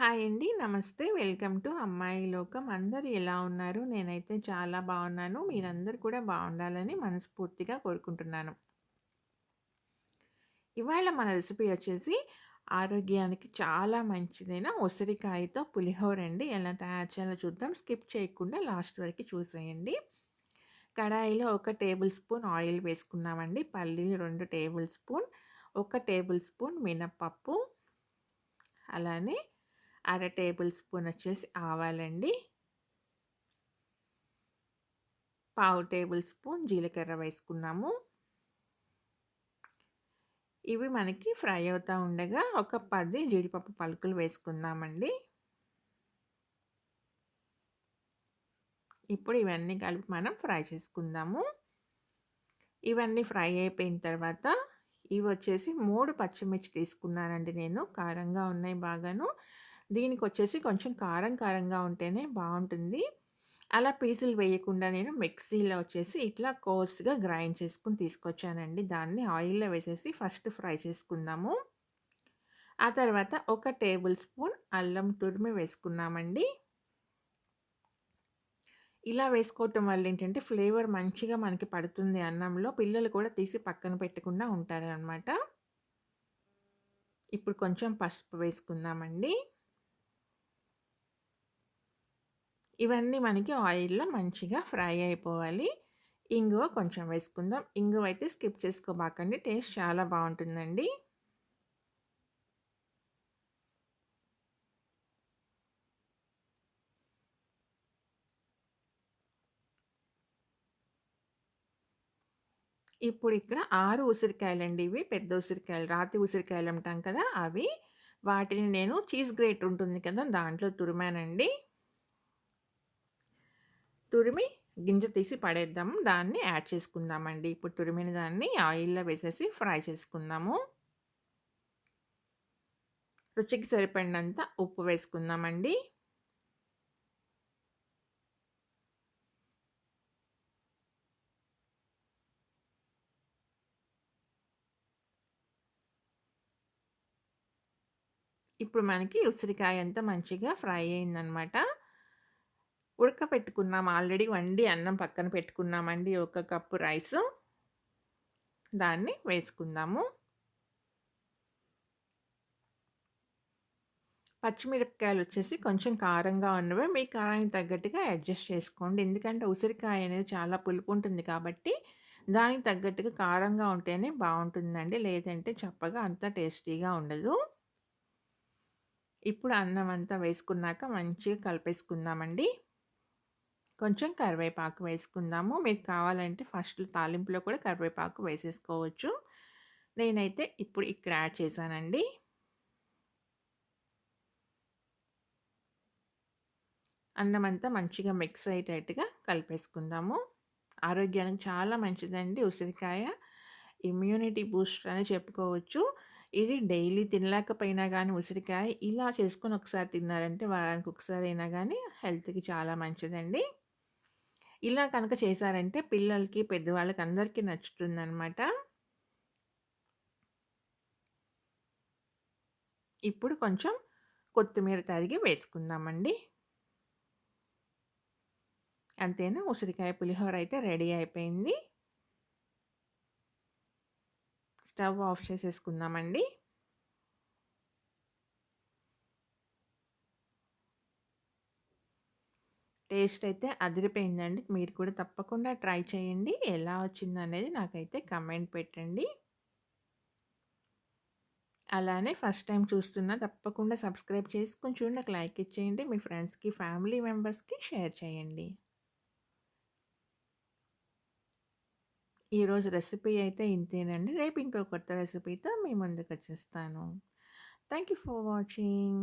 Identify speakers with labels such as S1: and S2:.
S1: Hi అండి. నమస్తే. Welcome to అమ్మాయి లోకం. అందరూ ఎలా ఉన్నారు? నేనైతే చాలా బాగున్నాను. మీరందరూ కూడా బాగుండాలని మనస్ఫూర్తిగా కోరుకుంటున్నాను. ఇవాళ మన రెసిపీ వచ్చేసి ఆరోగ్యానికి చాలా మంచిదైన ఉసిరికాయతో పులిహోర అండి. ఎలా తయారు చేయాలో చూద్దాం. స్కిప్ చేయకుండా లాస్ట్ వరకు చూసేయండి. కడాయిలో ఒక టేబుల్ స్పూన్ ఆయిల్ వేసుకున్నామండి. పల్లీలు రెండు టేబుల్ స్పూన్, ఒక టేబుల్ స్పూన్ మినప్పప్పు అలానే అర టేబుల్ స్పూన్ వచ్చేసి ఆవాలండి. పావు టేబుల్ స్పూన్ జీలకర్ర వేసుకున్నాము. ఇవి మనకి ఫ్రై అవుతూ ఉండగా ఒక పది జీడిపప్పు పలుకులు వేసుకుందామండి. ఇప్పుడు ఇవన్నీ కలిపి మనం ఫ్రై చేసుకుందాము. ఇవన్నీ ఫ్రై అయిపోయిన తర్వాత ఇవి వచ్చేసి మూడు పచ్చిమిర్చి తీసుకున్నానండి నేను. కారంగా ఉన్నాయి బాగాను. దీనికి వచ్చేసి కొంచెం కారం కారంగా ఉంటేనే బాగుంటుంది. అలా పీసులు వేయకుండా నేను మిక్సీలో వచ్చేసి ఇట్లా కోర్స్‌గా గ్రైండ్ చేసుకుని తీసుకొచ్చానండి. దాన్ని ఆయిల్‌లో వేసేసి ఫస్ట్ ఫ్రై చేసుకుందాము. ఆ తర్వాత ఒక టేబుల్ స్పూన్ అల్లం తురిమి వేసుకున్నామండి. ఇలా వేసుకోవటం వల్ల ఏంటంటే ఫ్లేవర్ మంచిగా మనకి పడుతుంది అన్నంలో. పిల్లలు కూడా తీసి పక్కన పెట్టకుండా ఉంటారనమాట. ఇప్పుడు కొంచెం పసుపు వేసుకుందామండి. ఇవన్నీ మనకి ఆయిల్‌లో మంచిగా ఫ్రై అయిపోవాలి. ఇంగువ కొంచెం వేసుకుందాం. ఇంగువ అయితే స్కిప్ చేసుకోబాకండి. టేస్ట్ చాలా బాగుంటుందండి. ఇప్పుడు ఇక్కడ 6 ఉసిరికాయలండి ఇవి. పెద్ద ఉసిరికాయలు, రాతి ఉసిరికాయలు అంటాం కదా! అవి. వాటిని నేను చీజ్ గ్రేట్ ఉంటుంది కదా! దాంట్లో తురిమానండి. తురిమి గింజ తీసి పడేద్దాము. దాన్ని యాడ్ చేసుకుందామండి. ఇప్పుడు తురిమిన దాన్ని ఆయిల్‌లో వేసేసి ఫ్రై చేసుకుందాము. రుచికి సరిపడినంత ఉప్పు వేసుకుందామండి. ఇప్పుడు మనకి ఉసిరికాయ అంతా మంచిగా ఫ్రై అయిందనమాట. ఉడకపెట్టుకున్నాం ఆల్రెడీ వండి అన్నం పక్కన పెట్టుకున్నామండి. ఒక కప్పు రైసు. దాన్ని వేసుకుందాము. పచ్చిమిరపకాయలు వచ్చేసి కొంచెం కారంగా ఉన్నవి మీ కారానికి తగ్గట్టుగా అడ్జస్ట్ చేసుకోండి. ఎందుకంటే ఉసిరికాయ అనేది చాలా పులుపు ఉంటుంది కాబట్టి దానికి తగ్గట్టుగా కారంగా ఉంటేనే బాగుంటుందండి. లేదంటే చప్పగా అంత టేస్టీగా ఉండదు. ఇప్పుడు అన్నం అంతా వేసుకున్నాక మంచిగా కలిపేసుకుందామండి. కొంచెం కరివేపాకు వేసుకుందాము. మీకు కావాలంటే ఫస్ట్ తాలింపులో కూడా కరివేపాకు వేసేసుకోవచ్చు. నేనైతే ఇప్పుడు ఇక్కడ యాడ్ చేశానండి. అన్నం అంతా మంచిగా మిక్స్ అయ్యేటట్టుగా కలిపేసుకుందాము. ఆరోగ్యానికి చాలా మంచిదండి ఉసిరికాయ. ఇమ్యూనిటీ బూస్టర్ అని చెప్పుకోవచ్చు. ఇది డైలీ తినలేకపోయినా కానీ ఉసిరికాయ ఇలా చేసుకొని ఒకసారి తిన్నారంటే వారానికి ఒకసారి అయినా కానీ హెల్త్‌కి చాలా మంచిదండి. ఇలా కనుక చేశారంటే పిల్లలకి, పెద్దవాళ్ళకి అందరికీ నచ్చుతుందనమాట. ఇప్పుడు కొంచెం కొత్తిమీర తరిగి వేసుకుందామండి. అంతేనా ఉసిరికాయ పులిహోర అయితే రెడీ అయిపోయింది. Stove off చేసేసుకుందామండి. టేస్ట్ అయితే అదిరిపోయిందండి. మీరు కూడా తప్పకుండా ట్రై చేయండి. ఎలా వచ్చిందనేది నాకైతే కమెంట్ పెట్టండి. అలానే ఫస్ట్ టైం చూస్తున్నా తప్పకుండా సబ్స్క్రైబ్ చేసి చూడండి. నాకు లైక్ ఇచ్చేయండి. మీ ఫ్రెండ్స్‌కి, ఫ్యామిలీ మెంబర్స్‌కి షేర్ చేయండి. ఈరోజు రెసిపీ అయితే ఇంతేనండి. రేపు ఇంకో కొత్త రెసిపీతో మీ ముందుకొచ్చేస్తాను. Thank you for watching.